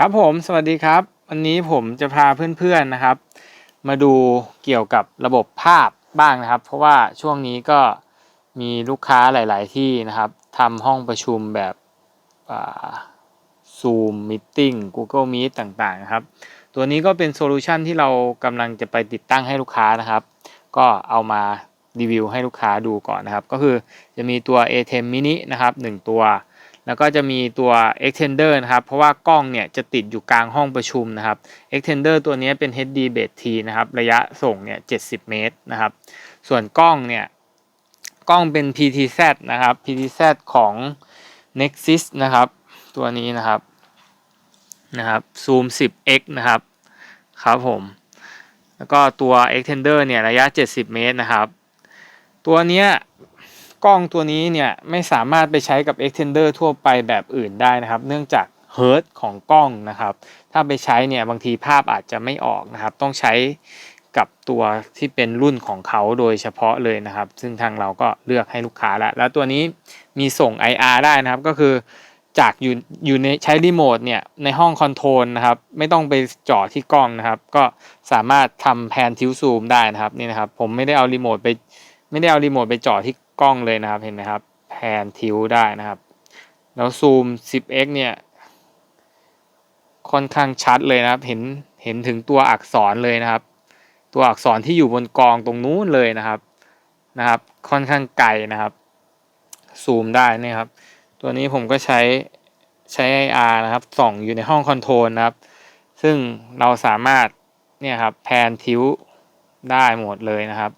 ครับผมสวัสดีครับ วันนี้ผมจะพาเพื่อนๆนะครับ มาดูเกี่ยวกับระบบภาพบ้างนะครับ เพราะว่าช่วงนี้ก็มีลูกค้าหลาย ๆ ที่นะครับทำห้องประชุมแบบซูมมิ g Google Meet ต่างๆนะครับ ตัวนี้ก็เป็นโซลูชันที่เรากำลังจะไปติดตั้งให้ลูกค้านะครับ ก็เอามารีวิวให้ลูกค้าดูก่อนนะครับ ก็คือจะมีตัว A10 mini นะครับ1ตัว แล้วก็จะมีตัว extender นะครับ เพราะว่ากล้องเนี่ยจะติดอยู่กลางห้องประชุมนะครับ extender ตัวนี้เป็น HD b a s T นะครับ ระยะส่งเนี่ย70 เมตรนะครับ ส่วนกล้องเนี่ย กล้องเป็น PTZ นะครับ PTZ ของ Nexus นะครับ ตัวนี้นะครับนะครับซูม 10x นะครับ ครับผม แล้วก็ตัว extender เนี่ยระยะ 70 เมตรนะครับ ตัวเนี้ย กล้องตัวนี้เนี่ยไม่สามารถไปใช้กับ extender ทั่วไปแบบอื่นได้นะครับ เนื่องจากเฮิร์ตของกล้องนะครับ ถ้าไปใช้เนี่ยบางทีภาพอาจจะไม่ออกนะครับ ต้องใช้กับตัวที่เป็นรุ่นของเขาโดยเฉพาะเลยนะครับ ซึ่งทางเราก็เลือกให้ลูกค้าแล้ว แล้วตัวนี้มีส่ง IR ได้นะครับก็คือจากอยู่อยู่ในใช้รีโมทเนี่ยในห้องคอนโทรลนะครับ ไม่ต้องไปจ่อที่กล้องนะครับ ก็สามารถทำแพนทิวซูมได้นะครับนี่นะครับ ผมไม่ได้เอารีโมทไปไม่ได้เอารีโมทไปจ่อที่ กล้องเลยนะครับ เห็นไหมครับ แพนทิวได้นะครับ แล้วซูม 10x เนี่ย ค่อนข้างชัดเลยนะครับ เห็น เห็นถึงตัวอักษรเลยนะครับ ตัวอักษรที่อยู่บนกองตรงนู้นเลยนะครับ นะครับ ค่อนข้างไกลนะครับ ซูมได้นะครับ ตัวนี้ผมก็ใช้ใช้ IR นะครับ ส่องอยู่ในห้องคอนโทรลนะครับ ซึ่งเราสามารถเนี่ยครับแพนทิวได้หมดเลยนะครับ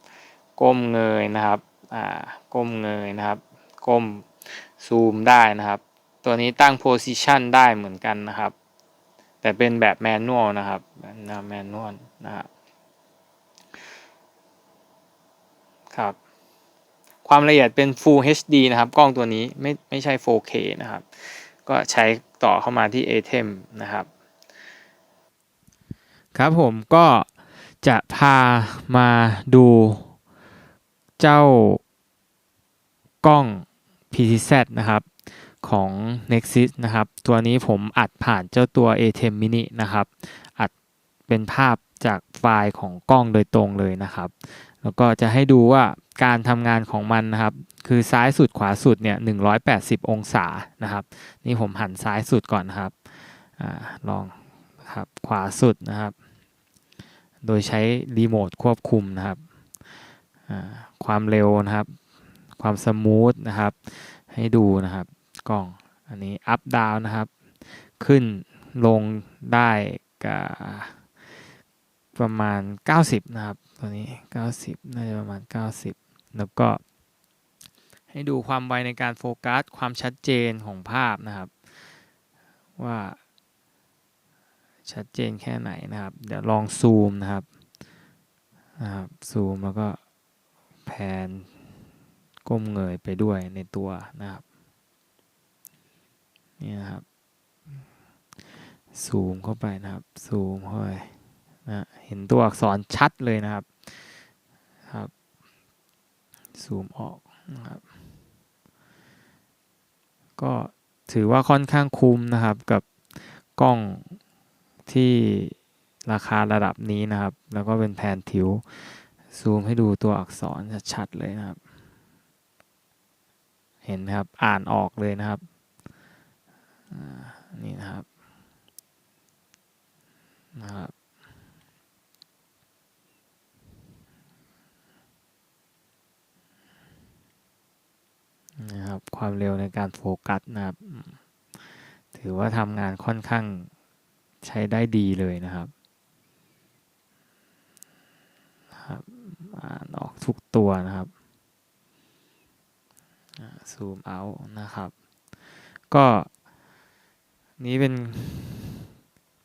ก้มเงยนะครับ อ่าก้มเงยนะครับ ก้มซูมได้นะครับ ตัวนี้ตั้งโพซิชันได้เหมือนกันนะครับ แต่เป็นแบบแมนนวลนะครับแบบแมนนวลนะครับครับความละเอียดเป็น Full HD นะครับ กล้องตัวนี้ไม่ไม่ใช่ 4K นะครับ ก็ใช้ต่อเข้ามาที่ ATEM นะครับ ครับผมก็จะพามาดู เจ้ากล้อง PTZ นะครับของ Nexus นะครับ ตัวนี้ผมอัดผ่านเจ้าตัว A10 mini นะครับ อัดเป็นภาพจากไฟล์ของกล้องโดยตรงเลยนะครับ แล้วก็จะให้ดูว่าการทำงานของมันนะครับ คือซ้ายสุดขวาสุดเนี่ย 180 องศานะครับ นี่ผมหันซ้ายสุดก่อนนะครับอลองครับขวาสุดนะครับ โดยใช้รีโมทควบคุมนะครับ ความเร็วนะครับ ความสมูทนะครับ ให้ดูนะครับกล้องอันนี้อัพดาวนะครับ ขึ้นลงได้กับประมาณ 90 นะครับ ตัวนี้ 90 น่าจะประมาณ 90 แล้วก็ ให้ดูความไวในการโฟกัส ความชัดเจนของภาพนะครับ ว่าชัดเจนแค่ไหนนะครับ เดี๋ยวลองซูมนะครับนะครับซูมแล้วก็ นก้มเงยไปด้วยในตัวนะครับนี่นะครับซูมเข้าไปนะครับซูมเข้าไปนะเห็นตัวอักษรชัดเลยนะครับครับซูมออกนะครับก็ถือว่าค่อนข้างคุ้มนะครับกับกล้องที่ราคาระดับนี้นะครับ แล้วก็เป็นแผนทิว ซูมให้ดูตัวอักษรชัดๆเลยนะครับ เห็นไหมครับ อ่านออกเลยนะครับนี่นะครับนะครับนะครับความเร็วในการโฟกัสนะครับ ถือว่าทำงานค่อนข้างใช้ได้ดีเลยนะครับครับ อ่านออกทุกตัวนะครับซูมเอานะครับ ก็นี้เป็น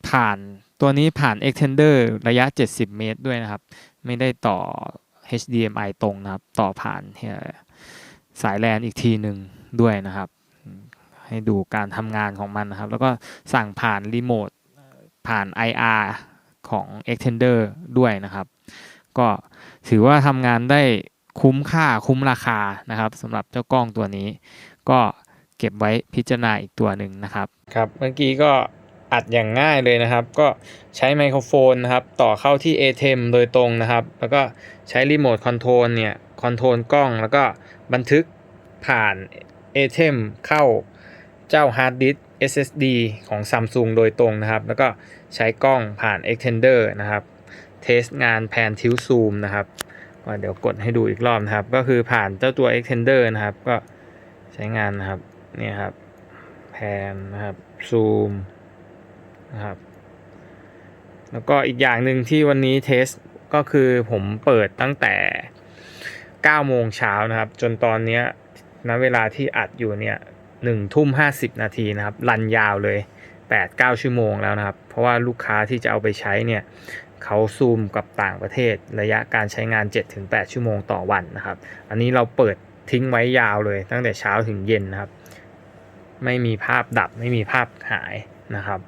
ผ่านตัวนี้ผ่าน extender ระยะ 70 เมตรด้วยนะครับ ไม่ได้ต่อ HDMI ตรงนะครับ ต่อผ่านสายแลนอีกทีหนึ่งด้วยนะครับ ให้ดูการทำงานของมันนะครับ แล้วก็สั่งผ่านรีโมทผ่าน IR ของ extender ด้วยนะครับ ก็ถือว่าทำงานได้คุ้มค่าคุ้มราคานะครับสำหรับเจ้ากล้องตัวนี้ ก็เก็บไว้พิจารณาอีกตัวหนึ่งนะครับครับเมื่อกี้ก็อัดอย่างง่ายเลยนะครับ ก็ใช้ไมโครโฟนนะครับ ต่อเข้าที่ ATEM โดยตรงนะครับ แล้วก็ใช้รีโมทคอนโทรลเนี่ยคอนโทรลกล้อง แล้วก็บันทึกผ่าน ATEM เข้าเจ้าฮาร์ดดิสก์ SSD ของ Samsung โดยตรงนะครับ แล้วก็ใช้กล้องผ่าน Extender นะครับ เทสงานแพนทิวซูมนะครับก็เดี๋ยวกดให้ดูอีกรอบนะครับ ก็คือผ่านเจ้าตัว Extender นะครับ ก็ใช้งานนะครับนี่ครับแพนนะครับซูมนะครับแล้วก็อีกอย่างหนึ่งที่วันนี้เทสก็คือผมเปิดตั้งแต่ 9 โมงเช้านะครับ จนตอนนี้ณเวลาที่อัดอยู่เนี่ยหนึ่งทุ่มห้าสิบนาทีนะครับ รันยาวเลย 8-9 ชั่วโมงแล้วนะครับ เพราะว่าลูกค้าที่จะเอาไปใช้เนี่ยเขาซูมกับต่างประเทศระยะการใช้งาน 7-8 ชั่วโมงต่อวันนะครับ อันนี้เราเปิดทิ้งไว้ยาวเลยตั้งแต่เช้าถึงเย็นนะครับ ไม่มีภาพดับไม่มีภาพหายนะครับ